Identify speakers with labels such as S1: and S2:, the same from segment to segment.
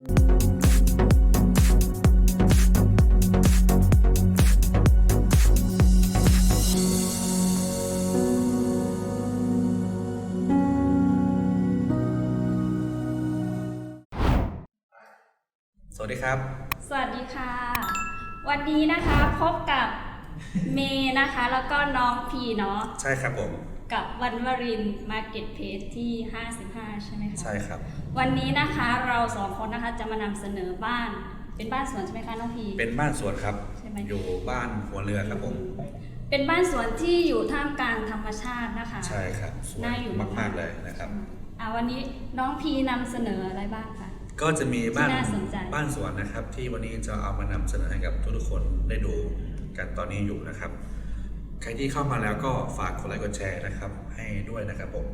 S1: สวัสดีครับ
S2: สวัสดีค่ะ วันนี้นะคะพบกับเมย์นะคะ แล้วก็น้องพีเนาะ
S1: ใช่ครับผม
S2: กับวันวรินมาร์เก็ตเพจที่ 55 ใช่ไหมคะ
S1: ใช่ครับ
S2: วันนี้นะคะเราสองคนนะคะจะมานำเสนอบ้าน เป็นบ้านสวนใช่ไหมคะน้องพี
S1: เป็นบ้านสวนครับ
S2: ใช่ไหม
S1: อยู่บ้านหัวเรือครับผม
S2: เป็นบ้านสวนที่อยู่ท่ามกลางธรรมชาตินะคะ
S1: ใช่ครับสวย
S2: น่าอยู่
S1: มากๆเลยนะครับ
S2: อ่าวันนี้น้องพีนำเสนออะไรบ้างคะ
S1: ก็จะมีบ้าน
S2: ที่น่าสนใจ
S1: บ้านสวนนะครับ ที่วันนี้จะเอามานำเสนอให้กับทุกๆคนได้ดูกันตอนนี้อยู่นะครับ ใครที่เข้ามาแล้วก็ฝากกดไลค์กดแชร์นะครับ ให้ด้วยนะครับผม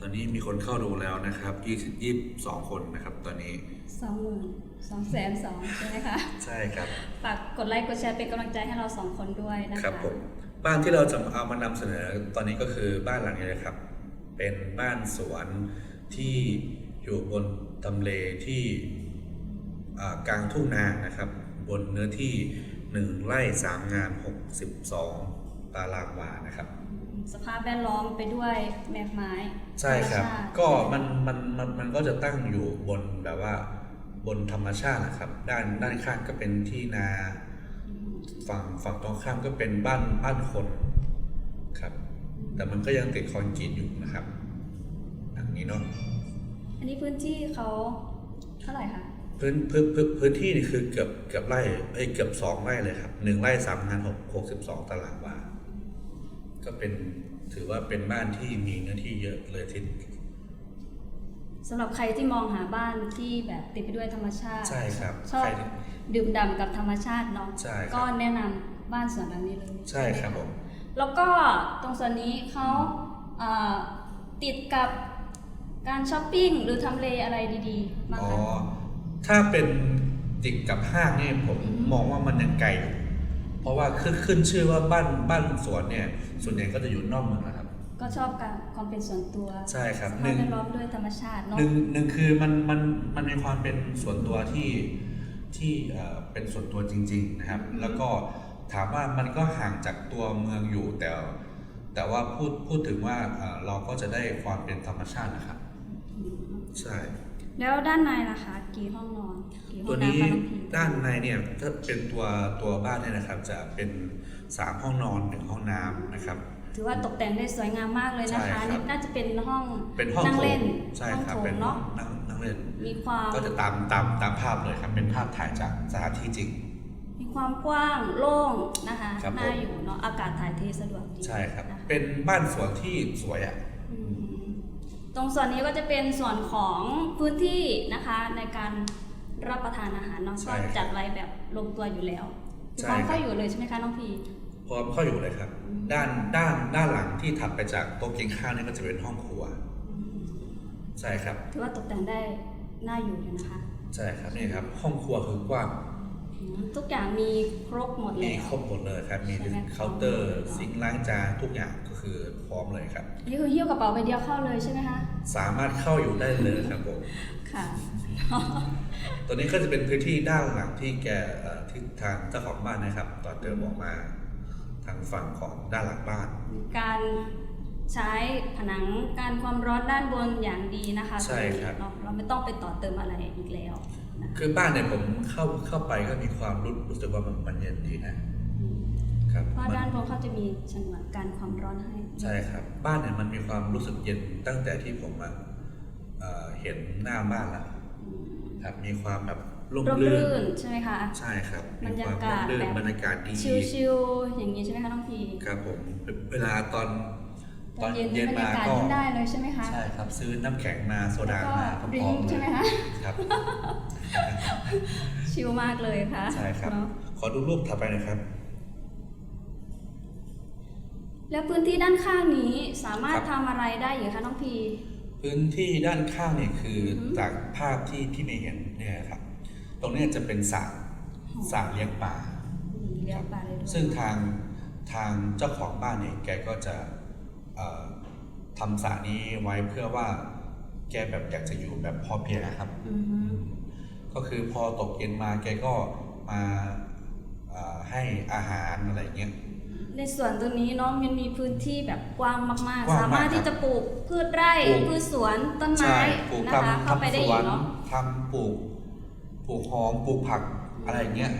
S1: ตอนนี้มีคนเข้าดูแล้วนะครับ20 22คนนะครับ ตอนนี้
S2: สองหมื่นสองแสนสองใช่ไหมคะ
S1: ใช่ครับ
S2: ฝากกดไลค์กดแชร์เป็นกำลังใจให้เราสองคนด้วยนะคะ
S1: ครับผมบ้านที่เราจะเอามานำเสนอตอนนี้ก็คือบ้านหลังนี้นะครับ เป็นบ้านสวนที่อยู่บนทำเลที่อ่า กลางทุ่งนานะครับ บนเนื้อที่ 1 ไร่ 3 งาน 62 ตารางวานะครับ
S2: สภาพแวดล้อมไปด้วยแมกไม้
S1: ใช่ครับ
S2: ธมชาติ
S1: ก็มันมันมันมันก็จะตั้งอยู่บนแบบว่าบนธรรมชาตินะครับ ด้านด้านข้างก็เป็นที่นา ฝั่งฝั่งตรงข้ามก็เป็นบ้านบ้านคนครับ แต่มันก็ยังติดคอนกรีตอยู่นะครับอย่างนี้เนาะ
S2: อันนี้พื้นที่เขาเท่าไหร่คะ
S1: พื้นพื้นพื้นพื้นที่นี่คือเกือบเกือบไร่เอ้ยเกือบสองไร่เลยครับหนึ่งไร่สามงานหกหกสิบสองตารางวาก็เป็นถือว่าเป็นบ้านที่มีเนื้อที่เยอะเลยที
S2: สำหรับใครที่มองหาบ้านที่แบบติดไปด้วยธรรมชาติ
S1: ใช่ครับ
S2: ชอบ
S1: ใครที่
S2: ดื่มด่ำกับธรรมชาติเนาะ
S1: ใช่ครับ
S2: ก็แนะนำบ้านสวนหลังนี้เลย
S1: ใช่ครับ
S2: ไห
S1: ผม
S2: แล้วก็ตรงส่วนนี้เขาเอ่อติดกับการช้อปปิ้งหรือทำเลอะไรดีๆบ้าง
S1: อ๋อ
S2: คะ
S1: ถ้าเป็นติดกับห้างเนี่ยผม
S2: อืม
S1: มองว่ามันยังไกลอยู่เพราะว่าขึ้นขึ้นชื่อว่าบ้านบ้านสวนเนี่ย ส่วนใหญ่ก็จะอยู่นอกเมืองนะครับ
S2: ก็ชอบการความเป็นส่วนตัว
S1: ใช่ครับ
S2: ส
S1: หนึ่
S2: ภาพ
S1: ง
S2: แวดล้อมด้วยธรรมชาติเนาะ
S1: หนึ่งหนึ่งคือมันมันมันมีความเป็นส่วนตัวที่ที่เอ่อเป็นส่วนตัวจริง ๆนะครับ
S2: อืม
S1: แล้วก็ถามว่ามันก็ห่างจากตัวเมืองอยู่แต่ แต่ว่าพูดพูดถึงว่าเอ่อเราก็จะได้ความเป็นธรรมชาตินะครับ
S2: อืม
S1: ใช่
S2: แล้วด้านในล่ะคะ กี่ห้องนอนกี่ห้
S1: ตั
S2: อ
S1: ว
S2: ง
S1: นี้
S2: น้ำคะน้องพี
S1: ด้านในเนี่ยถ้าเป็นตัวตัวบ้านเนี่ยนะครับ จะเป็นสามห้องนอนหนึ่งห้องน้ำนะครับ
S2: ถือว่าตกแต่งได้สวยงามมากเลยนะ
S1: ใช่ครั
S2: คะ
S1: บ
S2: นี่น่าจะเป็นห้อง
S1: เป็นห้อง
S2: นั่ง
S1: โถ
S2: เล่
S1: ง
S2: น
S1: ใช่
S2: ห้อง
S1: ครับ
S2: โถ
S1: เป็น
S2: ง
S1: ห้อง
S2: เนาะ
S1: นั่งนั่งเล่น
S2: มีความ
S1: ก็จะตามตามตามภาพเลยครับเป็นภาพถ่ายจากสถานที่จริง
S2: มีความกว้างโล่งนะคะ
S1: ครับ
S2: น่า
S1: ผม
S2: อยู่เนาะอากาศถ่ายเทสะดวกดี
S1: ใช่ครับ
S2: นะคะ
S1: เป็นบ้านสวนที่สวยอะ
S2: อืมต รงส่วนนี้ก็จะเป็นส่วนของพื้นที่นะคะในการรับประทานอาหารเนาะ
S1: ใช่
S2: ก็
S1: ครับ
S2: จัดไว้แบบลงตัวอยู่แล้วมี
S1: ใช่
S2: ความ
S1: ครับ
S2: เข้าอยู่เลยใช่ไหมคะน้องพี
S1: พร้อมเข้าอยู่เลยครับ
S2: อืม
S1: ด้านด้านด้านหลังที่ถัดไปจากโต๊ะกินข้าวนี่ก็จะเป็นห้องครัว ใช่ครับ
S2: ถือว่าตกแต่งได้น่าอยู่อยู่นะคะ
S1: ใช่ครับนี่ครับ ห้องครัวคือกว้าง
S2: อืม ทุกอย่างมีครบหมด
S1: มี
S2: แล้ว
S1: ครบหมดเลยครับ มี
S2: ใช่ไหม
S1: เคาน์เตอร์ซิงค์ล้างจานทุกอย่างก็คือพร้อมเลยครับ
S2: นี่คือหิ้วกระเป๋าใบเดียวเข้าเลยใช่ไหมคะ
S1: สามารถเข้าอยู่ได้เลยครับผม
S2: ค่ะ
S1: ตัวนี้ก็จะเป็นพื้นที่ด้านหลังที่แกเอ่อที่ทางเจ้าของบ้านนะครับ ตอนเดินออกมาทางฝั่งของด้านหลังบ้าน
S2: มีการใช้ผนังการความร้อนด้านบนอย่างดีนะคะ
S1: ใช่ครับ
S2: เนาะเราไม่ต้องไปต่อเติมอะไรอีกแล้วนะ คะ
S1: คือบ้านเนี่ยผมเข้าเข้าไปก็มีความรู้รู้สึกว่ามันมันเย็นดีนะ
S2: อืม
S1: ครับ
S2: เพราะ
S1: มัน
S2: ด้านบนเขาจะมีฉนวนการความร้อนให้
S1: ใช่ครับ บ้านเนี่ยมันมีความรู้สึกเย็นตั้งแต่ที่ผมมาเอ่อเห็นหน้าบ้านแล้ว
S2: อืม
S1: ครับ มีความแบบร่ม
S2: ร่ม
S1: รื่
S2: รื่
S1: น
S2: นใช่ไหมคะ
S1: ใช่ครับ
S2: บร
S1: มี
S2: ร
S1: ควายา
S2: มกา
S1: ร่
S2: ศ
S1: มรื่น
S2: แบบ
S1: บรรยากาศดี
S2: ชิลๆอย่างนี้ใช่ไหมคะน้องพี
S1: ครับผมเวลาตอน
S2: ตอนเย็นนี่บรร
S1: มายา
S2: กาศ
S1: ก็
S2: ยิ่งได้เลยใช่ไหมคะ
S1: ใช่ครับซื้อน้ำแข็งมาโซ
S2: แล้ว
S1: ดา
S2: ก็
S1: มาพ
S2: ดริ
S1: ร้องมๆ
S2: ก์
S1: เล
S2: ใช่
S1: ย
S2: ไหมคะ
S1: ครับ
S2: ชิลมากเลยค่ะ
S1: ใช่ครับ
S2: เนาะ
S1: ขอดูรูปถัดไปหนะครับ
S2: แล้วพื้นที่ด้านข้างนี้สามารถ
S1: ครับ
S2: ทำอะไรได้อยู่คะน้องพี
S1: พื้นที่ด้านข้างเนี่ยคืออ
S2: อฮึ
S1: จากภาพที่ที่เมย์เห็นเนี่ยครับ ตรงเนี้ยจะเป็นสระสระเลี้ยงปลา
S2: อืมเลี้ยงปลาเลยด้วย
S1: ซึ่งทางทางเจ้าของบ้านเนี่ยแกก็จะเอ่อ ทำสระนี้ไว้เพื่อว่าแกแบบอยากจะอยู่แบบพอเพียงนะครับ
S2: อือฮึ
S1: ก็คือพอตกเย็นมาแกก็มาอ่าให้อาหารอะไรเงี้ย
S2: ในส่วนตรงนี้เนาะมันมีพื้นที่แบบกว้างมาก
S1: ก
S2: ๆ
S1: ว้างมาก
S2: สามารถที่จะปลูกพืชไร่
S1: ปลูก
S2: พืชสวนต้น
S1: ใช่
S2: ไม้
S1: ปลูก
S2: นะคะ
S1: ทำ
S2: เข้าไป
S1: ทำ
S2: ได้
S1: ส
S2: อี
S1: ว
S2: ก
S1: น
S2: เนาะ
S1: ทำปลูก ปลูกหอมปลูกผักอะไรเงี้ย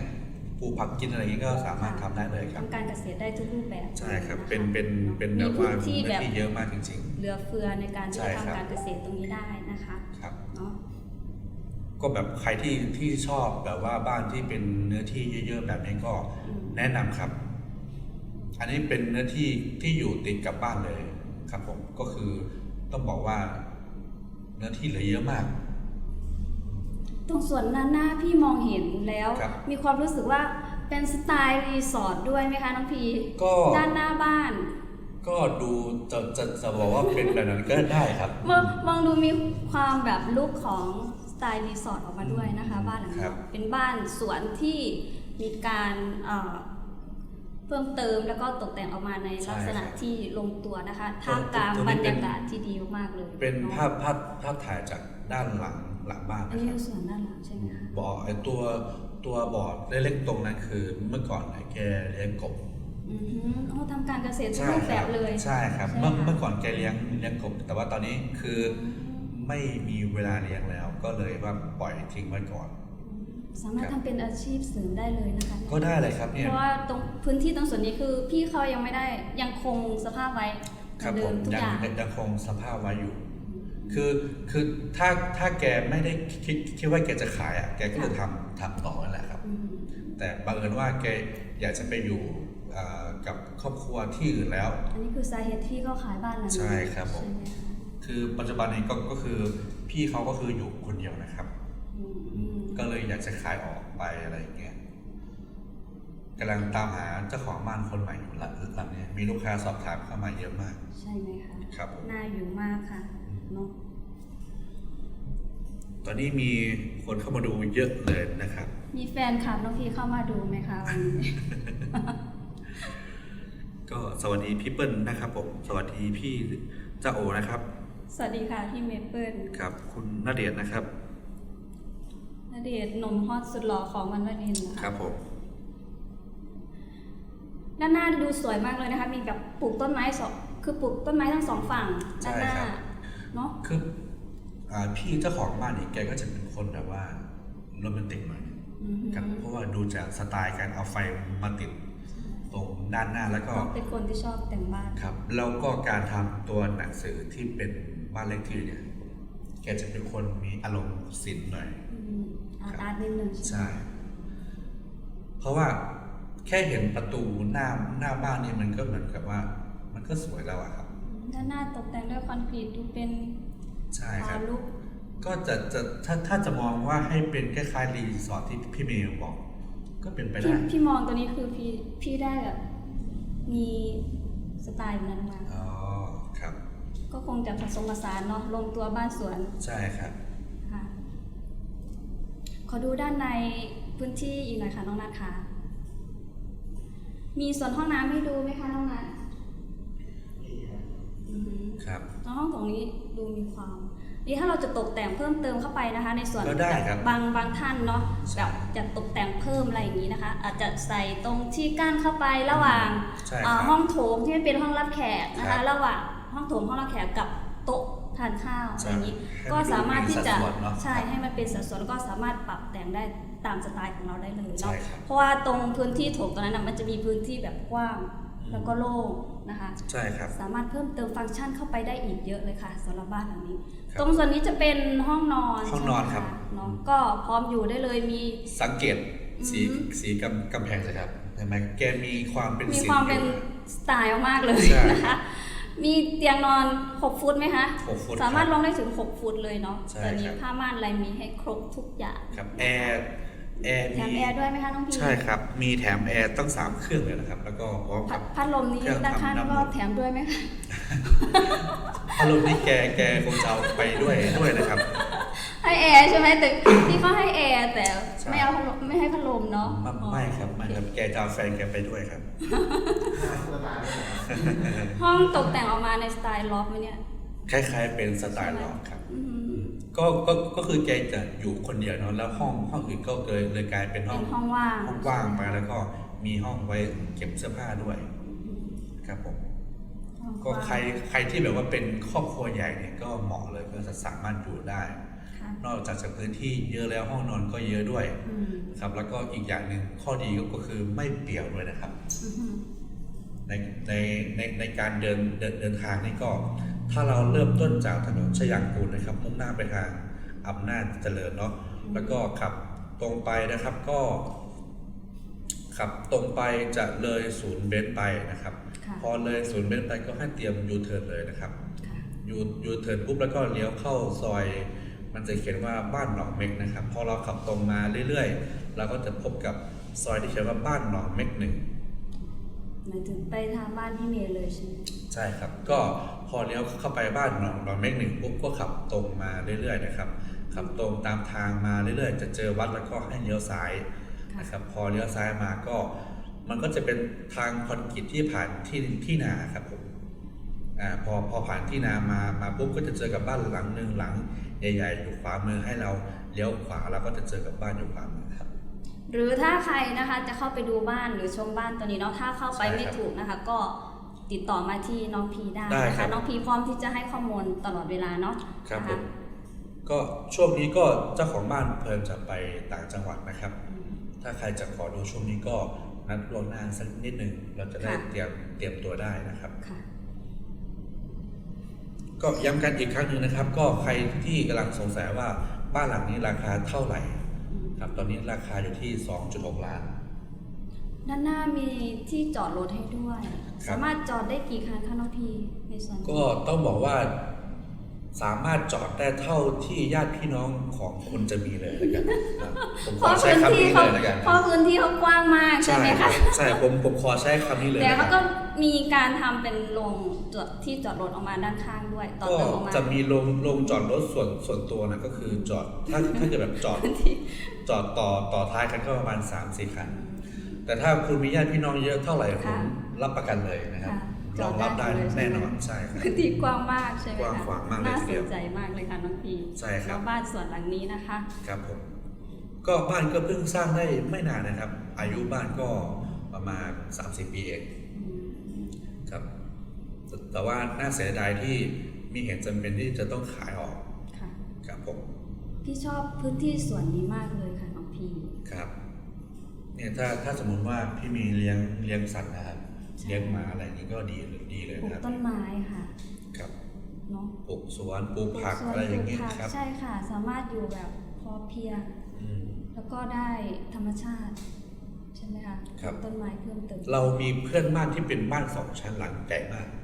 S1: ปลูกผักกินอะไรเงี้ยก็สามารถทำได้เลยครับ
S2: ทำการเกษตรได้ทุกรูปแบบ
S1: ใช่ครับะะเป็น เป็น เป็นแบ
S2: มี
S1: บ
S2: พื้
S1: ว่าน
S2: ที่
S1: เนื้
S2: แบ
S1: อบที่เยอะมากจริง
S2: เหลือเฟือในการที่
S1: ใช่
S2: จะ
S1: ครับ
S2: ทำการเกษตรตรงนี้ได้นะคะ
S1: ๆ ครับ
S2: เนาะ
S1: ก็แบบใครที่ที่ชอบแบบว่าบ้านที่เป็นเนื้อที่เยอะ ๆ แบบนี้ก็
S2: อืม
S1: แนะนำครับ อันนี้เป็นเนื้อที่ที่อยู่ติดกับบ้านเลยครับผมก็คือต้องบอกว่า เนื้อที่เหลือเยอะมาก
S2: ตรงส่วนด้านหน้าพี่มองเห็นแล้ว
S1: ครับ
S2: มีความรู้สึกว่าเป็นสไตล์รีสอร์ทด้วยไหมคะน้องพี
S1: ก็
S2: ด้านหน้าบ้าน
S1: ก็ดูจะจะจะบอกว่าเป็นแบบนั้นก็ได้ครับ
S2: มองมองดูมีความแบบลุคของสไตล์รีสอร์ทออกมาด้วยนะคะ บ้านหลัง
S1: ครั
S2: นี้
S1: บ
S2: เป็นบ้านสวนที่มีการเอ่อเพิ่มเติมแล้วก็ตกแต่งออกมาในลักษณะที่ลงตัวนะคะท่ามกลางบรรยากาศที่ดีมากๆเลย
S1: เป็น
S2: อะ
S1: ภาพภาพภาพถ่ายจากด้านหลัง หลังบ้าน
S2: อัน
S1: นะ
S2: นี้
S1: ครับ
S2: คือส่วนด้านหลังใช่ไหมคะ
S1: บ่อไอตัวตัวบ่อเล็กๆตรงนั้นคือเมื่อก่อนเนี่ยแกเลี้ยงกบ
S2: อือฮึโอ้ทำการเกษตรทุก
S1: ใช่
S2: รูป
S1: ค
S2: แบ
S1: รับ บ
S2: เลย
S1: ใช่ครับ
S2: ใช่
S1: เมื่อ
S2: ค่ะ
S1: เมื่อก่อนแกเลี้ยงเลี้ยงกบ แต่ว่าตอนนี้คือ
S2: อืม
S1: ไม่มีเวลาเลี้ยงแล้ว ก็เลยว่าปล่อยทิ้งไว้ก่อน
S2: สามารถ
S1: ครับ
S2: ทำเป็นอาชีพเสริมได้เลยนะคะ
S1: ก็ได้เลยครับเนี่ย
S2: เพราะว่าตรงพื้นที่ตรงส่วนนี้คือพี่เขายังไม่ได้ยังคงสภาพไว้เห
S1: ครับ
S2: มือน
S1: ผ
S2: เดิ
S1: ม
S2: มทุก
S1: ยั
S2: อย่าง
S1: ยังคงสภาพไว้อยู่ คือคือถ้าถ้าแกไม่ได้คิดคิดว่าแกจะขายอะแกก็จะทำทำต่อนั่นแหละครับ
S2: อืม
S1: แต่บังเอิญว่าแกอยากจะไปอยู่อ่ากับครอบครัวที่อื่นแล้ว
S2: อันนี้คือสาเหตุที่เขาขายบ้านหลังนี้
S1: ใช่ครับผม
S2: ใช่ไหมคะ
S1: คือปัจจุบันนี้ก็ก็คือพี่เขาก็คืออยู่คนเดียวนะครับ
S2: อืมอืม
S1: ก็เลยอยากจะขายออกไปอะไรอย่างเงี้ยกำลังตามหาเจ้าของบ้านคนใหม่อยู่หลังหลังเนี้ยมีลูกค้าสอบถามเข้ามาเยอะมาก
S2: ใช่ไหมคะ
S1: ครับผม
S2: น่าอยู่มากค่ะเนาะ
S1: ตอนนี้มีคนเข้ามาดูเยอะเลยนะครับ
S2: มีแฟนคลับน้องพีเข้ามาดูไหมคะวันนี้
S1: ก็สวัสดีพี่เปิ้ลนะครับผม สวัสดีพี่เจ้าโอนะครับ
S2: สวัสดีค่ะพี่เมเปิล
S1: ครับคุณนาเดียนะครับ
S2: ณเดชน์หนุ่มฮอตสุดหล่อของวันวลินทร์นะ
S1: ค
S2: คะ
S1: รับผม
S2: ด้านหน้าดูสวยมากเลยนะคะ มีแบบปลูกต้นไม้สองคือปลูกต้นไม้ทั้งสองฝั่งด้านหน้าเนาะ
S1: คืออ่า พี่เจ้าของบ้านนี่แกก็จะเป็นคนแบบว่าโรแมนติกหน่อย
S2: อือหือ
S1: ครับเพราะว่าดูจากสไตล์การเอาไฟมาติดตรงด้านหน้าแล้วก็
S2: น้องเป็นคนที่ชอบแต่งบ้าน
S1: ครับแล้วก็การทำตัวหนังสือที่เป็นบ้านเลขที่เนี่ยแกจะเป็นคนมีอารมณ์ศิลป์หน่อย
S2: อืมอาร์ตอาร์ตนิดนึงใช่ไหม
S1: ใช่ เพราะว่าแค่เห็นประตูหน้าหน้าบ้านนี่มันก็เหมือนกับว่า มันก็สวยแล้วอะครับ
S2: ด้านหน้าตกแต่งด้วยคอนกรีตดูเป็น
S1: ใช่ค
S2: พา
S1: รับ
S2: ลุก
S1: ก็จะจะถ้าถ้าจะมองว่าให้เป็นคล้ายๆรีสอร์ทที่พี่เมย์บอก ก็เป็นไป
S2: พี่
S1: ได้
S2: พี่มองตัวนี้คือพี่พี่ได้แบบ มีสไตล์แบบนั้นมา
S1: อ๋อ ครับ
S2: ก็คงจะผสมผสานเนาะลงตัวบ้านสวน
S1: ใช่ครับ
S2: ค่ะ ขอดูด้านในพื้นที่อีกหน่อยค่ะน้องนัทค่ะมีส่วนห้องน้ำให้ดูไหมคะน้องนัทอือหือ
S1: ครับ
S2: แล้วห้องตรงนี้ดูมีความนี่ถ้าเราจะตกแต่งเพิ่มเติมเข้าไปนะคะ ในส่วน
S1: ก็ได้ครับ
S2: บางบางท่านเนาะ
S1: ใช่
S2: แบบจะตกแต่งเพิ่มอะไรอย่างนี้นะคะ อาจจะใส่ตรงที่กั้นเข้าไประหว่าง
S1: ใช่ค
S2: อ่า
S1: รับ
S2: ห้องโถงที่ไม่เป็นห้องรับแขกนะ
S1: ครั
S2: คะ
S1: บ
S2: ระหว่างห้องโถงห้องรับแขกกับโต๊ะทานข้าวอะไรอย่างนี้
S1: ให้
S2: ก็
S1: มันดู
S2: สามารถที่จะ
S1: เป็นสัดส่วนเนอะ
S2: ใช่ให้มันเป็นสัดส่วนแล้วก็สามารถปรับแต่งได้ตามสไตล์ของเราได้เลย
S1: ใช่
S2: เนาะ
S1: ครับ
S2: เพราะว่าตรงพื้นที่โถงตรงนั้นนะมันจะมีพื้นที่แบบกว้าง
S1: อืม
S2: แล้วก็โล่ง นะคะ
S1: ใช่ครับ
S2: สามารถเพิ่มเติมฟังก์ชันเข้าไปได้อีกเยอะเลยค่ะสำหรับบ้านหลังนี้
S1: ครับ
S2: ตรงส่วนนี้จะเป็นห้องนอน
S1: ห้องนอน
S2: ใช่ไหมะ
S1: ครับ
S2: เนาะก็พร้อมอยู่ได้เลยมี
S1: สังเกตสี
S2: อือฮึ
S1: สีกำกำแพงสิครับเห็นไหมแกมีความเป็น
S2: มี
S1: ศิล
S2: ความ
S1: ป์อ
S2: เป็น
S1: ยู่
S2: สไตล์มากๆเลย
S1: ใช่
S2: นะคะ มีเตียงนอน 6 ฟุตไหมคะ
S1: หกฟุต
S2: สามารถ
S1: ค
S2: ล
S1: บ
S2: งได้ถึง 6 ฟุตเลยเนาะ
S1: ใช่
S2: แต่นี้
S1: ครับ
S2: ผ้าม่านอะไรมีให้ครบทุกอย่าง
S1: ครับแอร์ แอร์
S2: แถ
S1: มี
S2: มแอร์ด้วยไหมคะน้องพี
S1: ใช่ครับ มีแถมแอร์ตั้งสามเครื่องเลยนะครับ แล้วก็พร้อม
S2: พั
S1: กั
S2: ด
S1: บ
S2: พัดลมนี้
S1: เครื่อง
S2: ด้านข้าง
S1: ทำน้ำ
S2: ก็แถมด้วยไหมคะ
S1: พัดลมนี่แกแกคงจะเอาไปด้วยด้วยนะครับ
S2: ให้แอร์ใช่ไหมแต่ที่เขาให้แอร์แต่
S1: ใช่
S2: ไม่เอาพัดลมไม่ให้พัดลมเนาะ
S1: ไม่ไม่ครับไม่ครับแกจะเอาแฟนแกไปด้วยครับ
S2: ห้องตกแต่งออกมาในสไตล์ล็อบไหมเนี่ย
S1: คล้ายๆเป็นสไตล์ล็อกครับ
S2: อืม
S1: ก็ก็ก็คือแกจะอยู่คนเดียวเนาะแล้วห้องห้องอื่นก็เลยเลยกลายเป็นห้
S2: เป็
S1: อง
S2: นห้องว่าง
S1: ห้องว่างมาแล้วก็มีห้องไว้เก็บเสื้อผ้าด้วย
S2: อืม
S1: ครับผม
S2: ห้อง
S1: ก็
S2: ว่าง
S1: ใครใครที่แบบว่าเป็นครอบครัวใหญ่เนี่ยก็เหมาะเลยก็จะสามารถอยู่ได้
S2: ค่ะ
S1: นอกจากจะพื้นที่เยอะแล้วห้องนอนก็เยอะด้วย
S2: อืม
S1: ครับแล้วก็อีกอย่างหนึ่งข้อดีก็คือไม่เปี่ยวด้วยนะครับ
S2: อืม
S1: ในในในในการเดินเดินเดินทางนี่ก็ ถ้าเราเริ่มต้นจากถนนชยางกูลนะครับ มุ่งหน้าไปทางอำนาจเจริญเนาะแล้วก็ขับตรงไปนะครับก็ขับตรงไปจะเลยศูนย์เบนซ์ไปนะครับ
S2: ค่ะ
S1: พอเลยศูนย์เบนซ์ไปก็ให้เตรียมยูเทิร์นเลยนะครับ
S2: ค่ะ
S1: ยูยูเทิร์นปุ๊บแล้วก็เลี้ยวเข้าซอย มันจะเขียนว่าบ้านหนองเม็กนะครับ พอเราขับตรงมาเรื่อยๆ เราก็จะพบกับซอยที่เขียนว่าบ้านหนองเม็กหนึ่ง
S2: หมายถึงไปทางบ้านพี่เมย์เลยใช่ไหม
S1: ใช่ครับ ก็พอเลี้ยวเข้าไปบ้านหนองหนองเม็กหนึ่งปุ๊บก็ขับตรงมาเรื่อยๆนะครับ ขับตรงตามทางมาเรื่อยๆ จะเจอวัดแล้วก็ให้เลี้ยวซ้ายนะครับพอเลี้ยวซ้ายมาก็ มันก็จะเป็นทางคอนกรีตที่ผ่านที่ที่นาครับผมอ่าพอพอผ่านที่นามามาปุ๊บก็จะเจอกับบ้านหลังหนึ่งหลัง ใหญ่ ๆ อยู่ขวามือให้เราเลี้ยวขวาแล้วก็จะเจอกับบ้านอยู่ขวามือครับ
S2: หรือถ้าใครนะคะจะเข้าไปดูบ้านหรือชมบ้านตัวนี้เนาะถ้าเข้าไป
S1: ใช่ครับ
S2: ไม่ถูกนะคะ ก็ติดต่อมาที่น้องพีได้
S1: ได้
S2: นะ
S1: ครั
S2: คะ
S1: บ
S2: น้องพีพร้อมที่จะให้ข้อมูลตลอดเวลาเนาะ
S1: ครับ
S2: นะ
S1: ผ
S2: คะ
S1: มก็ช่วงนี้ก็เจ้าของบ้านเพลินจะไปต่างจังหวัดนะครับ
S2: อืม
S1: ถ้าใครจะขอดูช่วงนี้ก็นัดล่วงหน้าสักนิดหนึ่งเราจะได้
S2: ค่ะ
S1: เตรียมเตรียมตัวได้นะครับ
S2: ค่ะ
S1: ก็ย้ำกันอีกครั้งหนึ่งนะครับ ก็ใครที่กำลังสงสัยว่าบ้านหลังนี้ราคาเท่าไหร่
S2: อืม
S1: ครับตอนนี้ราคาอยู่ที่ 2.6 ล้าน
S2: ด้านหน้ามีที่จอดรถให้ด้วย
S1: ครับ
S2: สามารถจอดได้กี่คันคะน้องพีในส่วนนี้
S1: ก็ต้องบอกว่าสามารถจอดได้เท่าที่ญาติพี่น้องของคุณจะมีเลยแล้วกันนะผมข
S2: เพ
S1: อ
S2: ราะ
S1: ใช้
S2: พื้น
S1: คำ
S2: ที่
S1: นี้
S2: เขา
S1: เลยแล้วกัน
S2: เพราะพื้นที่เขากว้างมากใช่ไหม
S1: ครั
S2: คะ
S1: บใช่ผมผมขอใช้คำนี้เลย
S2: แต่
S1: นะค
S2: เขา
S1: รับ
S2: ก็ มีการทำเป็นโรงจอดที่จอดรถออกมาด้านข้างด้วยต่อ
S1: ก็
S2: เติมออกมา
S1: จะมีโรงโรงจอดรถส่วนส่วนตัวนะก็คือจอดถ้าถ้าเกิดแบบจอด
S2: พื้นที่
S1: จอดต่อต่อท้ายกันก็ประมาณ3ามสี่คัน แต่ถ้าคุณมีญาติพี่น้องเยอะเท่าไหร่ผมรับประกันเลยนะครับ
S2: ค่ะ
S1: รองรับได้
S2: จอดได้หมดเลยใช่
S1: แน่
S2: ไหม
S1: นอนใช่ครับ
S2: พื้นที่กว้างมากใช่ไหม
S1: กว้าง
S2: คะ
S1: ขวางมากเลย
S2: น่า
S1: ที
S2: ส
S1: เดีย
S2: น
S1: ว
S2: ใจมากเลยค่ะน้องพี
S1: ใช่ครับ
S2: แล้วบ้านส่วนหลังนี้นะคะ
S1: ครับผมก็บ้านก็เพิ่งสร้างได้ไม่นานนะครับ อายุบ้านก็ประมาณ30ปีเองครับ แต่แต่ว่าน่าเสียดายที่มีเหตุจำเป็นที่จะต้องขายออก
S2: ค่ะ
S1: ครับผม
S2: พี่ชอบพื้นที่ส่วนนี้มากเลยค่ะน้องพี
S1: ครับ เนี่ยถ้าถ้าสมมติว่าพี่มีเลี้ยงเลี้ยงสัตว์นะครับเลี้ยงหมาอะไรอย่างนี้ก็ดีดีเลย
S2: ปลูก
S1: นะครับ
S2: ต้นไม้ค่ะ
S1: ครับ
S2: เนาะ
S1: ปลูกสวนปลูก
S2: ปลูก
S1: ผัก
S2: สวน
S1: อะไรอย่าง
S2: ปลู
S1: นี้
S2: กผัก
S1: ครับ
S2: ใช่ค่ะ สามารถอยู่แบบพอเพียง
S1: อืม
S2: แล้วก็ได้ธรรมชาติ ใช่ไหมคะ
S1: ครับ
S2: ปลูกต้นไม้เพิ่มเติม
S1: เรามีเพื่อนบ้านที่เป็นบ้านสองชั้นหลังใหญ่มาก
S2: อืม
S1: ครับ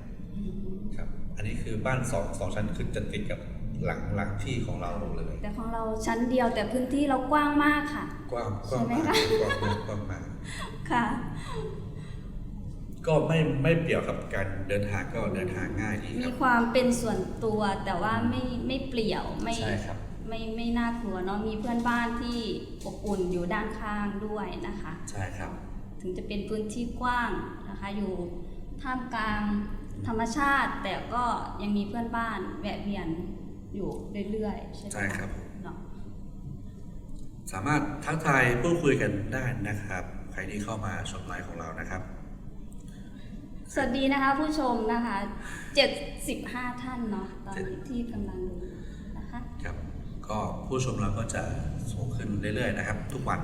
S1: อันนี้คือบ้านสองสองชั้นคือจะติดกับหลังหลังที่ของเราเลย
S2: แต่ของเราชั้นเดียวแต่พื้นที่เรากว้างมากค่ะ
S1: กว้างกว้าง
S2: ใช่ไหม
S1: มาก
S2: คะ
S1: กว้างมากกว้างมาก
S2: ค่ะ
S1: ก็ไม่ไม่เปรียวกับการเดินทางก็เดินทางง่ายดีค
S2: มี
S1: รับ
S2: ความเป็นส่วนตัวแต่ว่าไม่ไม่เปลี่ยวไม่
S1: ใช่ครับ
S2: ไม่ไม่น่ากลัวเนาะมีเพื่อนบ้านที่อบอุ่นอยู่ด้านข้างด้วยนะคะ
S1: ใช่ครับ
S2: ถึงจะเป็นพื้นที่กว้างนะคะ อยู่ท่ามกลาง ธรรมชาติแต่ก็ยังมีเพื่อนบ้านแวะเวียนอยู่เรื่อยๆใช่ไหมะ
S1: ใช่ครับ
S2: เนาะ
S1: สามารถทักทายพูดคุยกันได้นะครับ ใครที่เข้ามาชมไลฟ์ของเรานะครับ
S2: สวัสดีนะคะ ผู้ชมนะคะ 75 ท่านเนาะตอนนี้ที่กำลังดูนะคะ
S1: ครับ ก็ผู้ชมเราก็จะสูงขึ้นเรื่อยๆนะครับ ทุกวัน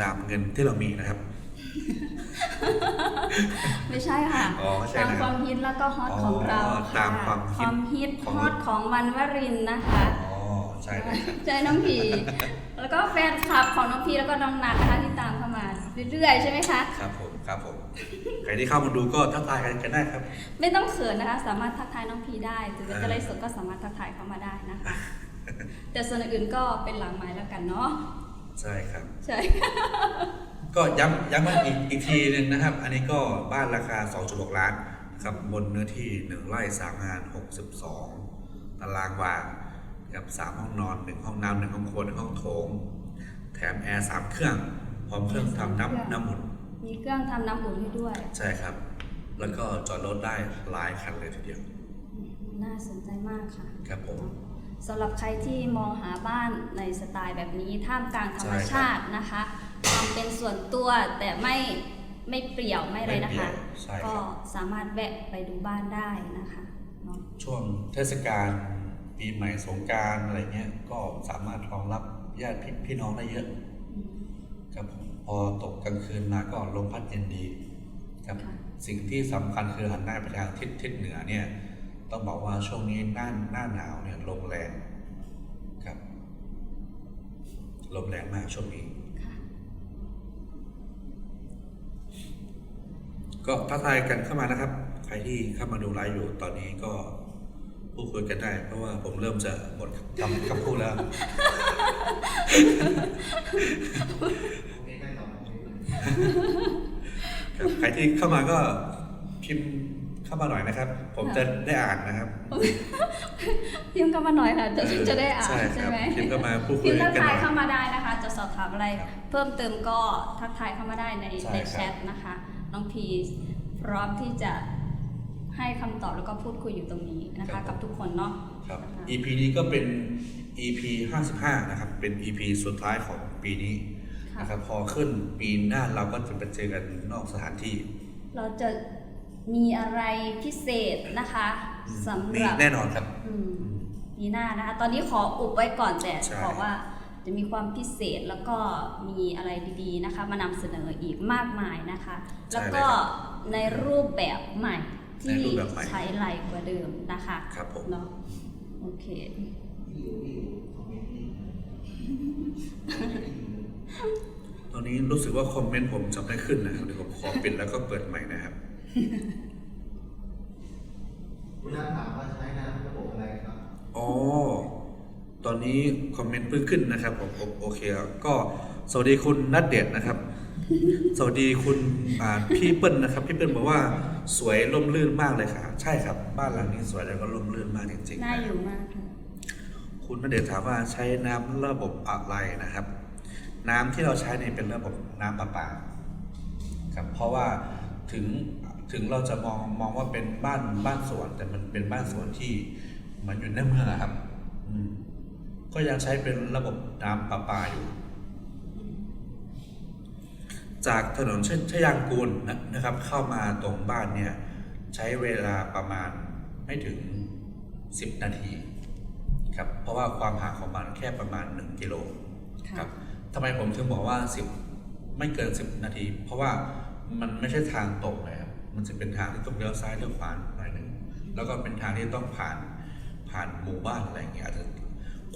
S1: ตามเงินที่เรามีนะครับ
S2: ไม่ใช่ค่ะ
S1: อ๋อไม่ใช่
S2: ตาม
S1: นะ
S2: ความฮิตแล้วก็ฮอตของเรา
S1: อ๋อ
S2: ค่ะ
S1: ตามความฮิต
S2: ความฮิต
S1: ของ
S2: ฮอตของวันวรินทร์นะคะ
S1: อ๋อใช่เลยครับ
S2: ใช่น้องพีแล้วก็แฟนคลับของน้องพีแล้วก็น้องนัทนะคะที่ตามเข้ามาเรื่อยๆใช่ไหมคะ
S1: ครับผมครับผมใครที่เข้ามาดูก็ทักทายกันกันได้ครับ
S2: ไม่ต้องเขินนะคะ สามารถทักทายน้องพีได้ถึงแม้จะไลฟ์สดก็สามารถทักทายเข้ามาได้นะคะ แต่ส่วนอื่นๆก็เป็นหลังไม้แล้วกันเนาะ
S1: ใช่ครับ
S2: ใช่
S1: ก็ย้ำย้ำมาอีกอีกทีหนึ่งนะครับ อันนี้ก็บ้านราคา 2.6 ล้านครับบนเนื้อที่ 1 ไร่3งาน 62 ตารางวากับ3ห้องนอน 1 ห้องน้ำ1ห้องครัว1ห้องโถง แถมแอร์ 3 เครื่อง พร้อมเครื่องทำน้ำน้ำหมุน
S2: มีเครื่องทำน้ำอุ่นให้ด้วย
S1: ใช่ครับ แล้วก็จอดรถได้หลายคันเลยทีเดียว
S2: อืมน่าสนใจมากค่ะ
S1: ครับผม
S2: สำหรับใครที่มองหาบ้านในสไตล์แบบนี้ท่ามกลางธรรมชาตินะคะ ความเป็นส่วนตัวแต่ไม่ไม่เปรี่ยวไม่อะไรนะคะ
S1: ไม่เปรี้ยวใช่ครับ
S2: ก็สามารถแวะไปดูบ้านได้นะคะเนาะ
S1: ช่วงเทศกาลปีใหม่สงกรารอะไรเงี้ยก็สามารถรองรับญาติพี่พี่น้องได้เยอะ
S2: อืม
S1: ครับผมพอตกกลางคืนมาก็ลมพัดเย็นดีครับ
S2: ค่ะ
S1: สิ่งที่สำคัญคือหันหน้าไปทางทิศทิศเหนือเนี่ยต้องบอกว่าช่วงนี้หน้าหน้าหนาวเนี่ยลมแรงครับลมแรงมากช่วงนี้ ก็ทักทายกันเข้ามานะครับ ใครที่เข้ามาดูไลฟ์อยู่ตอนนี้ก็พูดคุยกันได้ เพราะว่าผมเริ่มจะหมดคำคำพูดแล้ว ครับใครที่เข้ามาก็พิมพ์เข้ามาหน่อยนะครับ ผมจะได้อ่านนะครับ
S2: พิมพ์เข้ามาหน่อยค่ะจะจะได้อ่าน
S1: ใช่
S2: ใช่
S1: ครับ
S2: ไหม
S1: พิมพ์เข้ามาพูดคุ
S2: พิ
S1: ย
S2: มพ์ทัก
S1: กันห
S2: ทา
S1: น่
S2: ย
S1: อย
S2: เข้ามาได้นะคะ จะสอบถามอะไร
S1: ครับ
S2: เพิ่มเติมก็ทักทายเข้ามาได้ใน
S1: ใช่
S2: ใน
S1: ครับ
S2: แชทนะคะ น้องพีพร้อมที่จะให้คำตอบแล้วก็พูดคุยอยู่ตรงนี้นะคะกับทุกคนเนาะ
S1: ครับ
S2: นะคะ
S1: EP นี้ก็เป็น EP 55 นะครับ เป็น EP สุดท้ายของปีนี้
S2: ค่ะ
S1: นะครับ พอขึ้นปีหน้าเราก็จะไปเจอกันนอกสถานที่
S2: เราจะมีอะไรพิเศษนะคะสำห
S1: นี่
S2: รับ
S1: แน่นอนครับ
S2: อืมปีหน้านะคะ ตอนนี้ขออุบไว้ก่อนแต่
S1: ใช่
S2: บอกว่า จะมีความพิเศษแล้วก็มีอะไรดีๆนะคะมานำเสนออีกมากมายนะคะ
S1: ใช่
S2: แล้ว
S1: เลย
S2: ก็
S1: ครับ
S2: ในรูปแบบใหม่ที่
S1: ในรูปแบบใหม่
S2: ใช้ไหลกว่าเดิมนะคะ
S1: ครับผม
S2: เนาะโอเค
S1: ตอนนี้รู้สึกว่าคอมเมนต์ผมจะไม่ขึ้นนะครับเดี๋ยวผมขอปิดแล้วก็เปิดใหม่นะครับ
S3: คุณน้าถามว่าใช้น้ำระบบอะไรครับ
S1: อ๋อ ต อนนี้คอมเมนต์เพิ่งขึ้นนะครับผมโอโอเคครับก็สวัสดีคุณนัดเดชนะครับ สวัสดีคุณอ่าพี่เปิ้ลนะครับ พี่เปิ้ลบอกว่าสวยร่มรื่นมากเลยค่ะ ใช่ครับ บ้านหลังนี้สวยแล้วก็ร่มรื่นมากจริงๆ
S2: น่า
S1: นะ
S2: อยู่มากค่ะ
S1: คุณนัดเดชถามว่าใช้น้ำระบบอะไรนะครับ น้ำที่เราใช้นี่เป็นระบบน้ำประปาครับเพราะว่าถึงถึงเราจะมองมองว่าเป็นบ้านบ้านสวน แต่มันเป็นบ้านสวนที่เหมันอยู่ในเมืองอะครับอืม ก็ยังใช้เป็นระบบน้ำประปาอยู่ จากถนนชชยางกูลนะนะครับ เข้ามาตรงบ้านเนี่ย ใช้เวลาประมาณไม่ถึง 10 นาทีครับเพราะว่าความห่างของมันแค่ประมาณ 1 กิโล
S2: ค่ะ
S1: ครับทำไมผมถึงบอกว่า 10 ไม่เกิน 10 นาที เพราะว่ามันไม่ใช่ทางตรงเลยครับมันจะเป็นทางที่ต้องเลี้ยวซ้ายเลี้ยวขวาหน่อยหนึ่งแล้วก็เป็นทางที่ต้องผ่านผ่านหมู่บ้านอะไรอย่างเงี้ยอาจจะ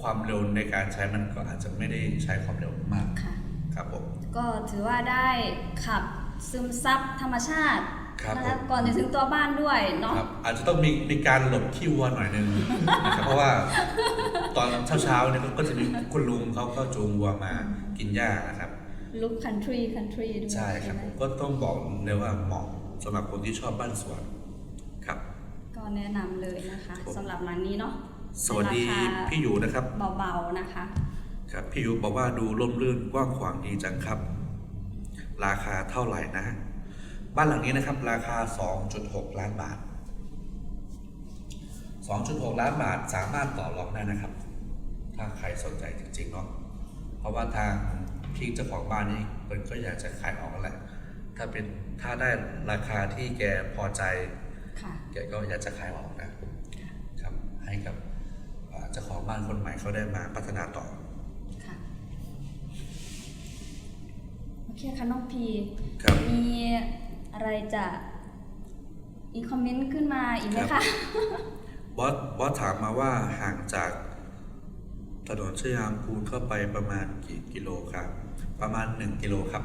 S1: ความเร็วในการใช้มันก็อาจจะไม่ได้ใช้ความเร็วมาก
S2: ค่ะ
S1: ครับผม
S2: ก็ถือว่าได้ขับซึมซับธรรมชาติ
S1: ครับ
S2: นะ
S1: ผ
S2: คะ
S1: ม
S2: ก่อนจะถึงตัวบ้านด้วยเนาะ
S1: ครับอาจจะต้องมีมีการหลบขี้วัวหน่อยหนึงนะครับเพราะว่าตอนเช้าๆเนี่ยก็จะมีคุณลุงเขาก็จูงวัวมากินหญ้านะครับ
S2: ลุกคันทรีคันทรีด้วย
S1: ใช่ครับ
S2: ไห
S1: ผมมก็ต้องบอกเลยว่าเหมาะสำหรับคนที่ชอบบ้านสวนครับ
S2: ก็แนะนำเลยนะคะ
S1: ผม
S2: สำหรับร้านนี้เนาะ
S1: สวัสดี
S2: ราคา
S1: พี่อยู่นะครับ
S2: เบาๆนะคะ
S1: ครับพี่ยุบอกว่าดูร่มรื่นกว้างขวางดีจังครับ ราคาเท่าไหร่นะ บ้านหลังนี้นะครับ ราคา 2.6 ล้านบาท 2.6 ล้านบาทสามารถต่อรองได้นะครับ ถ้าใครสนใจจริงๆเนาะเพราะว่าทางพี่เจ้าของบ้านนี่มันก็อยากจะขายออกแล้วแหละ ถ้าเป็นถ้าได้ราคาที่แกพอใจ
S2: ค่ะ
S1: แกก็อยากจะขายออกนะครับให้กับอ่า เจ้าของบ้านคนใหม่เขาได้มาพัฒนาต่อ
S2: ค่ะ โอเคค่ะน้องพี
S1: ครับ
S2: มีอะไรจะมีคอมเมนต์ขึ้นมาอีกไหม
S1: ครั
S2: คะ
S1: บบอสบอสถามมาว่าห่างจากถนนชยามพูนเข้าไปประมาณกี่กิโลครับ ประมาณ 1 กิโลครับ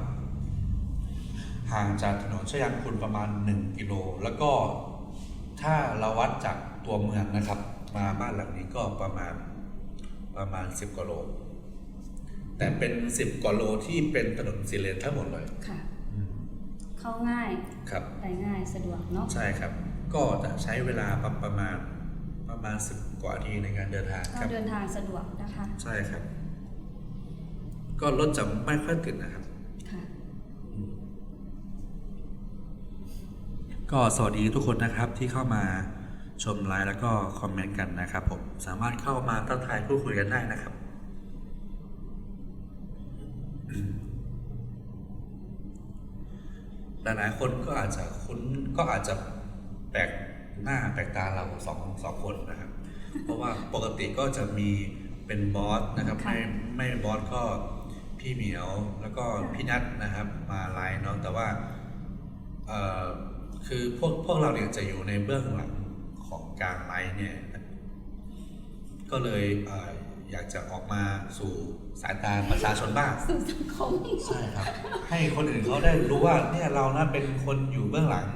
S1: ห่างจากถนนชยามพูนประมาณ 1 กิโล แล้วก็ถ้าเราวัดจากตัวเมืองนะครับมาบ้านหลังนี้ก็ประมาณประมาณ 10กว่าโล แต่เป็น 10กว่าโลที่เป็นถนนสีเลนทั้งหมดเลย
S2: ค่ะเข้าง่าย
S1: ครับ
S2: ไปง่ายสะดวกเนาะ
S1: ใช่ครับ ก็จะใช้เวลาประประมาณประมาณสิบกว่านาทีในการเดินทางค
S2: ก็
S1: รับ
S2: เดินทางสะดวกนะคะ
S1: ใช่ครับ ก็รถจะไม่ค่อยติดนะครับ
S2: ค่ะ
S1: ก็สวัสดีทุกคนนะครับที่เข้ามา ชมไลฟ์แล้วก็คอมเมนต์กันนะครับผมสามารถเข้ามาทักทายพูดคุยกันได้นะครับ หลายๆคนก็อาจจะคุ้นก็อาจจะแปลกหน้าแปลกตาเราสองสองคนนะครับ เพราะว่าปกติก็จะมีเป็นบอสนะครับ
S2: ค่ะ
S1: ไม่ไม่บอสก็พี่เหมียวแล้วก็พี่นัทนะครับ มาไลน์เนาะแต่ว่าเอ่อคือพวกพวกเราเนี่ยจะอยู่ในเบื้องหลัง ของการไลฟ์เนี่ย ก็เลยเอ่ออยากจะออกมาสู่สายตาประชาชนบ้าง
S2: สู่สังคม
S1: ใช่ครับ ให้คนอื่นเขาได้รู้ว่าเนี่ยเรานะเป็นคนอยู่เบื้องหลัง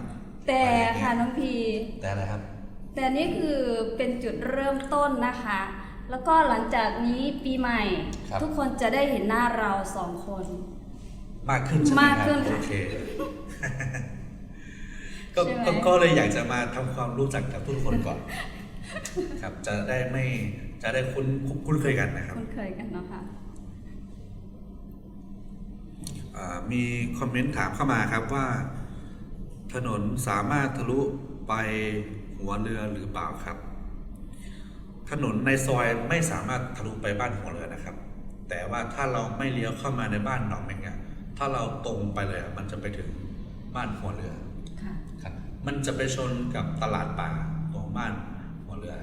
S2: แต่ค่ะน้องพี
S1: แต่อะไรครับ
S2: แต่นี่คือเป็นจุดเริ่มต้นนะคะ แล้วก็หลังจากนี้ปีใหม่
S1: ครับ
S2: ทุกคนจะได้เห็นหน้าเราสองคน
S1: มากขึ้นใช่ไหม
S2: มาก
S1: ครับ
S2: ขึ้นค่ะ
S1: โอเค ก็
S2: ใช่ไหม
S1: ก็ก็เลยอยากจะมาทำความรู้จักกับทุกคนก่อน ครับจะได้ไม่จะได้คุ้นคุ้นเคยกันนะครับ
S2: คุ้นเคยกันเนาะค่ะ
S1: อ่ามีคอมเมนต์ถามเข้ามาครับว่า ถนนสามารถทะลุไปหัวเรือหรือเปล่าครับ ถนนในซอยไม่สามารถทะลุไปบ้านหัวเรือนะครับ แต่ว่าถ้าเราไม่เลี้ยวเข้ามาในบ้านหนองเมงเนี่ยถ้าเราตรงไปเลยอะมันจะไปถึงบ้านหัวเรือ
S2: ค่ะ
S1: ครับ มันจะไปชนกับตลาดป่าตรงบ้านหัวเรือ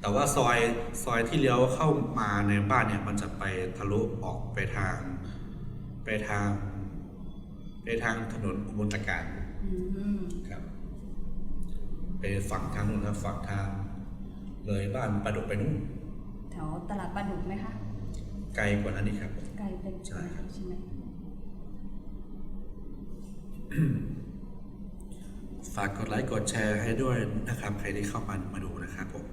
S1: แต่ว่าซอยซอยที่เลี้ยวเข้ามาในบ้านเนี่ย มันจะไปทะลุออกไปทาง ไปทาง ไปทางถนนอุบลตะการ
S2: อืม
S1: ครับ ไปฝั่งทางนู้นครับฝั่งทาง เลยบ้านประดุกไปนู่น
S2: แถวตลาดปลาดุกไหมคะ
S1: ไกลกว่านั้นนี่ครับ
S2: ไกลเป็น
S1: ใช่ครับ
S2: ใช่ไหม
S1: ฝากกดไลค์กดแชร์ให้ด้วยนะครับ ใครที่เข้ามามาดูนะครับผม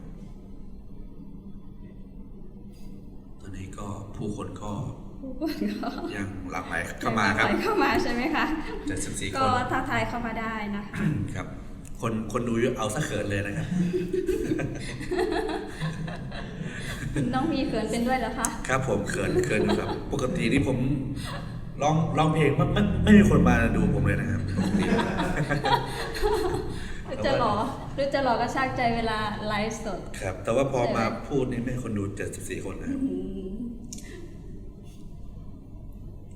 S1: ตอนนี้ก็ผู้คนก็
S2: ผู้คนก็
S1: ยังหลั่งไหลเข้ามาครับ
S2: ไหลเข้ามาใช่ไหมคะ
S1: 74ค
S2: ก็
S1: น
S2: ทักทายเข้ามาได้นะคะ
S1: ครับ คนคนดูเยอะเอาซะเขินเลยนะครับ
S2: น้องมีเขินเป็นด้วยเหรอคะ
S1: ครับผมเขินเขินอยู่ครับ ปกตินี่ผม ร้องร้องเพลงไม่ไม่ไม่มีคนมาดูผมเลยนะครับปกติ
S2: หรือจะหลอหรือจะหลอกระชากใจเวลาไลฟ์สด
S1: ครับ แต่ว่าพอ
S2: ใช่ไหม
S1: มาพูดนี่ไม่ให้คนดู 74 คนนะครับ
S2: อืม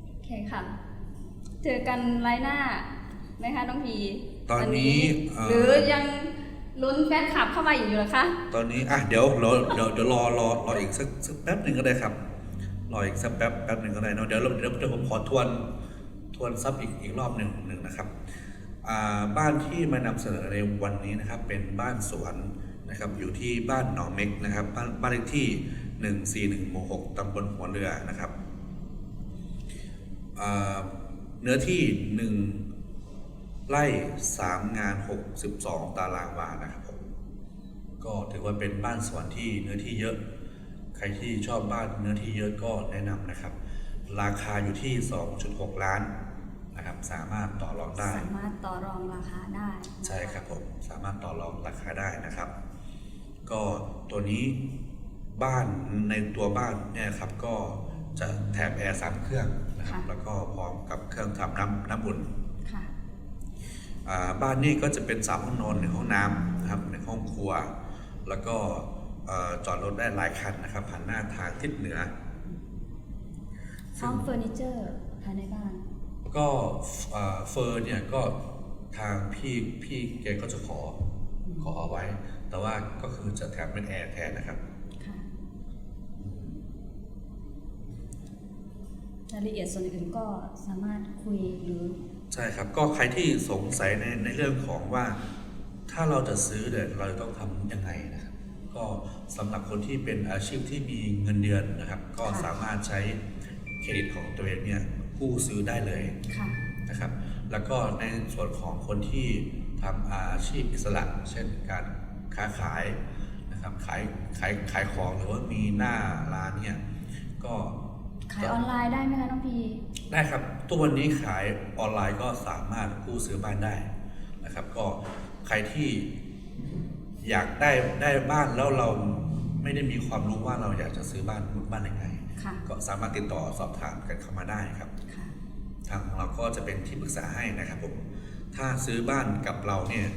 S2: โอเคค่ะ เจอกันไลน์หน้าไหมคะน้องพี
S1: ตอนนี้เอ่อ
S2: หรือยังลุ้นแฟนคลับเข้ามาอยู่เหรอคะ
S1: ตอนนี้ อะ เดี๋ยวรอเดี๋ยวเดี๋ยวรอรอรออีกสักสักแป๊บหนึ่งก็ได้ครับ รออีกสักแป๊บแป๊บหนึ่งก็ได้เนะเดี๋ยวเราเดี๋ยวผมขอทวนทวนซับอีกอีกรอบหนึ่งหนึ่งนะครับบ้านที่มานำเสนอในวันนี้นะครับเป็นบ้านสวนนะครับอยู่ที่บ้านหนองเม็กนะครับบ้านบ้านเลขที่ 141หมู่6ตำบลหัวเรือนะครับเนื้อที่ 1 ไร่ 3 งาน 62 ตารางวานะครับผมก็ถือว่าเป็นบ้านสวนที่เนื้อที่เยอะ ใครที่ชอบบ้านเนื้อที่เยอะก็แนะนำนะครับ ราคาอยู่ที่ 2.6 ล้านนะครับ สามารถต่อรองได้
S2: สามารถต่อรองราคาได้
S1: ใช่ครับผม สามารถต่อรองราคาได้นะครับ ก็ตัวนี้บ้านในตัวบ้านเนี่ยครับก็จะแถบแอร์สามเครื่องนะครับแล้วก็พร้อมกับเครื่องทำน้ำน้ำอุ่น
S2: ค่ะ
S1: อ่าบ้านนี่ก็จะเป็นสามห้องนอนหนึ่งห้องน้ำนะครับในห้องครัว แล้วก็เอ่อ จอดรถได้หลายคันนะครับหันหน้าทางทิศเหนือ
S2: พร้อมเฟอร์นิเจอร์ภายในบ้าน
S1: ก็เอ่อเฟอร์เนี่ยก็ทางพี่พี่แกก็จะขอขอเอาไว้ แต่ว่าก็คือจะแถมเป็นแอร์แทนนะครับ
S2: ค่ะรายละเอียดส่วนอื่นก็สามารถคุยหรือ
S1: ใช่ครับ ก็ใครที่สงสัยในในเรื่องของว่า ถ้าเราจะซื้อเนี่ยเราจะต้องทำยังไงนะครับ ก็สำหรับคนที่เป็นอาชีพที่มีเงินเดือนนะครับ ก็สามารถใช้เครดิตของตัวเองเนี่ยกู้ซื้อได้เลย
S2: ค่ะ
S1: นะครับ แล้วก็ในส่วนของคนที่ทำอาชีพอิสระ เช่นการค้าขายนะครับขายขายขายของหรือว่ามีหน้าร้านเนี่ยก็
S2: ขายออนไลน์ได้ไหมคะน้องพี
S1: ได้ครับทุกวันนี้ขายออนไลน์ก็สามารถกู้ซื้อบ้านได้นะครับ ก็ใครที่ อยากได้ได้บ้านแล้วเราไม่ได้มีความรู้ว่าเราอยากจะซื้อบ้านบ้านยังไง
S2: ค่ะ
S1: ก็สามารถติดต่อสอบถามกันเข้ามาได้ครับ
S2: ค่ะ
S1: ทางเราก็จะเป็นที่ปรึกษาให้นะครับผม ถ้าซื้อบ้านกับเราเนี่ย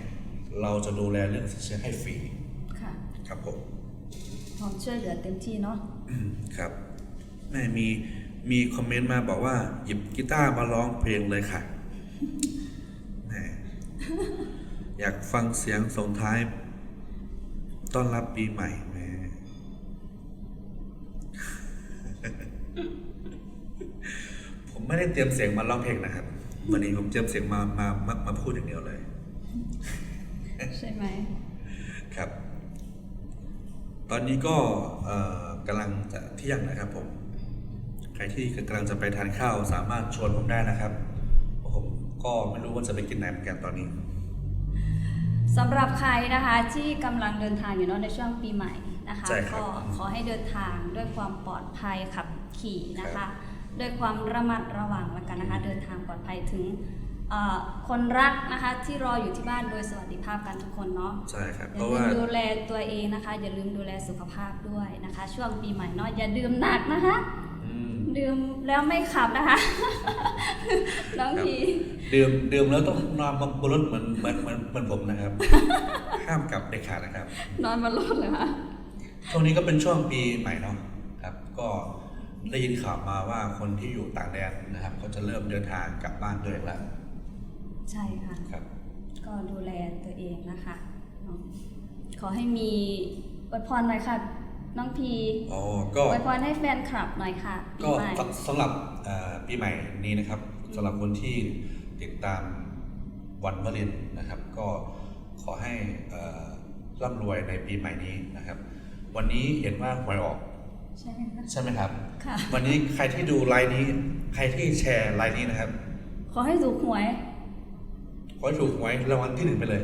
S1: เราจะดูแลเรื่องสินเชื่อให้ฟรี
S2: ค่ะ
S1: ครับผม
S2: พร้อมช่วยเหลือเต็มที่เนาะ
S1: อืมครับแม่มีมีคอมเมนต์มาบอกว่า หยิบกีตาร์มาร้องเพลงเลยค่ะแหมอยากฟังเสียงส่งท้าย ต้อนรับปีใหม่แหมผมไม่ได้เตรียมเสียงมาร้องเพลงนะครับ วันนี้ผมเตรียมเสียงมามามามาพูดอย่างเดียวเลย
S2: ใช่ไหม
S1: ครับ ตอนนี้ก็เอ่อกำลังจะเที่ยงนะครับผม ใครที่กำลังจะไปทานข้าวสามารถชวนผมได้นะครับ ผมก็ไม่รู้ว่าจะไปกินไหนเหมือนกันตอนนี้
S2: สำหรับใครนะคะที่กำลังเดินทางอยู่เนาะในช่วงปีใหม่นะคะ
S1: ใช่ครับ
S2: ก็ขอให้เดินทางด้วยความปลอดภัยขับขี่นะคะ ด้วยความระมัดระวังแล้วกันนะคะ เดินทางปลอดภัยถึงเอ่อคนรักนะคะที่รออยู่ที่บ้านโดยสวัสดิภาพกันทุกคนเนาะ
S1: ใช่ครับ
S2: อ
S1: เพ
S2: ย่า
S1: ราะ
S2: ลื
S1: ว่า
S2: มดูแลตัวเองนะคะ อย่าลืมดูแลสุขภาพด้วยนะคะ ช่วงปีใหม่เนาะอย่าดื่มหนักนะคะ
S1: อืม
S2: ดื่มแล้วไม่ขับนะคะน้องพี
S1: ดื่มดื่มแล้วต้องนอนบนรถเหมือนเหมือนเหมือนเหมือนผมนะครับ ห้ามกลับเด็ดขาดนะครับ
S2: นอนบนรถเลยค่ะ
S1: ช่วงนี้ก็เป็นช่วงปีใหม่เนาะครับ ก็ได้ยินข่าวมาว่าคนที่อยู่ต่างแดนนะครับก็จะเริ่มเดินทางกลับบ้านด้วยแล้ว
S2: ใช่ค่ะ
S1: ครับ
S2: ก็ดูแลตัวเองนะคะเนาะขอให้มีอวยพรหน่อยค่ะ น้องพี
S1: อ๋อก็
S2: อวยพรให้แฟนคลับหน่อยค่ะปี
S1: ก็
S2: ใหม่
S1: สำสำหรับเอ่อปีใหม่นี้นะครับสำหรับคนที่ติดตามวันวลินนะครับ ก็ขอให้เอ่อร่ำรวยในปีใหม่นี้นะครับ วันนี้เห็นว่าหวยออก
S2: ใช่ไหมคะ
S1: ใช่ไหมครับ
S2: ค่ะ
S1: วันนี้ใครที่ดูไลน์นี้ ใครที่แชร์ไลน์นี้นะครับ
S2: ขอให้ถูกหวย
S1: ขอให้ถูกหวยรางวัลที่หนึ่งไปเลย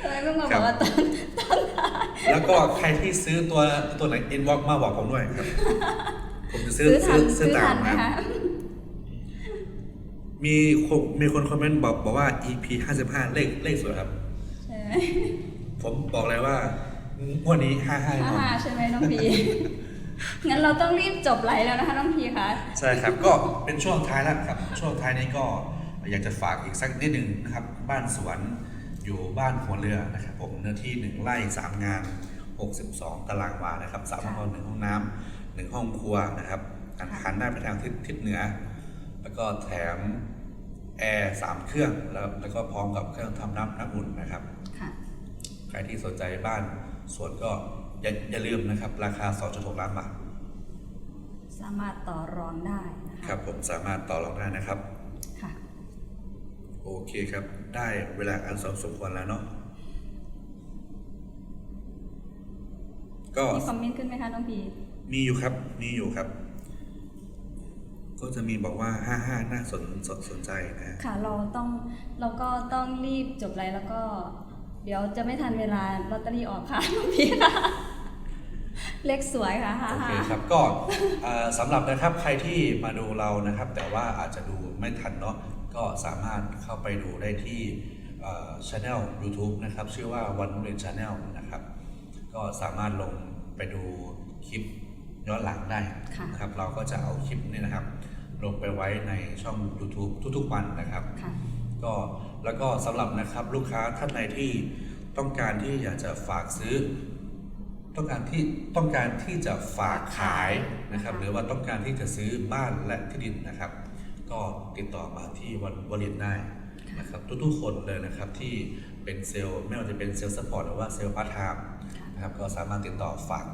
S2: ทำไมเพิ่งมา
S1: ครับ
S2: อบกว่าตอนตอนท้าย
S1: แล้วก็ใครที่ซื้อตัวตัวไหนอินบ็อกมาบอกผมด้วยครับ ผมจะซื้อ
S2: ซื้อทัน
S1: ซื้อ
S2: ซื้อ
S1: ตา
S2: ทั
S1: ม
S2: นไหม
S1: นะครับ
S2: คะ
S1: มีคนมีคนคอมเมนต์บอกบอกว่า EP 55เลขเลขสวยครับ
S2: ใช่ไหม
S1: ผมบอกเลยว่างวันนี้55แน่นอน
S2: อ่าใช่ไหมน้องพี งั้นเราต้องรีบจบไลฟ์แล้วนะคะน้องพีคะ
S1: ใช่ครับ ก็เป็นช่วงท้ายแล้วครับ ช่วงท้ายนี้ก็อยากจะฝากอีกสักนิดหนึ่งนะครับ บ้านสวน อยู่บ้านหัวเรือนะครับผมเนื้อที่ 1ไร่3 งาน 62 ตารางวานะครับสามห้องนอนหนึ่งห้องน้ำหนึ่งห้องครัวนะครับหันหน้าไปทางทิศทิศเหนือ แล้วก็แถมแอร์สามเครื่องแล้วแล้วก็พร้อมกับเครื่องทำน้ำน้ำอุ่นนะครับ
S2: ค่ะ
S1: ใครที่สนใจบ้านสวนก็อย่าอย่าลืมนะครับ ราคา 2.6 ล้านบาท
S2: สามารถต่อรองได้นะคะ
S1: ครับผมสามารถต่อรองได้นะครับ
S2: ค่ะ
S1: โอเคครับ ได้เวลาอันสมควรแล้วเนาะก็
S2: มีคอมเมนต์ขึ้นไหมคะน้องพี
S1: มีอยู่ครับ มีอยู่ครับ ก็จะมีบอกว่า55น่าสนสนสนใจนะ
S2: ค่ะเราต้องเราก็ต้องรีบจบไลฟ์แล้วก็ เดี๋ยวจะไม่ทันเวลาลอตเตอรี่ออกค่ะน้องพีค่ะเลขสวยค่ะฮ่า
S1: โอเค
S2: ฮ่า
S1: ครับก็เอ่อสำหรับนะครับใครที่มาดูเรานะครับ แต่ว่าอาจจะดูไม่ทันเนาะ ก็สามารถเข้าไปดูได้ที่ช anel YouTube นะครับ ชื่อว่าวันเรียนช anel นะครับ ก็สามารถลงไปดูคลิปย้อนหลังได้
S2: ค่ะ
S1: นะครับ เราก็จะเอาคลิปนี้นะครับ ลงไปไว้ในช่อง YouTube ทุกๆวันนะครับ
S2: ค่ะ
S1: ก็แล้วก็สำหรับนะครับลูกค้าท่านใดที่ต้องการที่อยากจะฝากซื้อ ต้องการที่ต้องการที่จะฝากขายนะครับ หรือว่าต้องการที่จะซื้อบ้านและที่ดินนะครับ ก็ติดต่อมาที่วันวลินได้นะครับทุกๆคนเลยนะครับที่เป็นเซลล์ไม่ว่าจะเป็นเซลล์สปอร์ตหรือว่าเซลล์พาร์ทไทม์นะครับก็สามารถติดต่อฝาก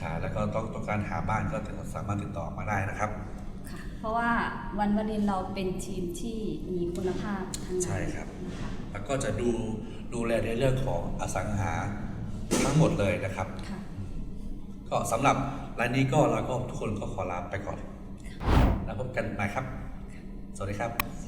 S1: ขายแล้วก็ต้องต้องการหาบ้านก็สามารถติดต่อมาได้นะครับ
S2: ค่ะเพราะว่าวันวรินทร์เราเป็นทีมที่มีคุณภาพทั้งนั้น
S1: ใช่ครับ
S2: นะคะ
S1: แล้วก็จะดูดูแลในเรื่องของอสังหาทั้งหมดเลยนะครับ
S2: ค่ะ
S1: ก็สำหรับรายนี้ก็เราก็ทุกคนก็ขอลาไปก่อน แล้วพบกันใหม่ครับ สวัสดีครับ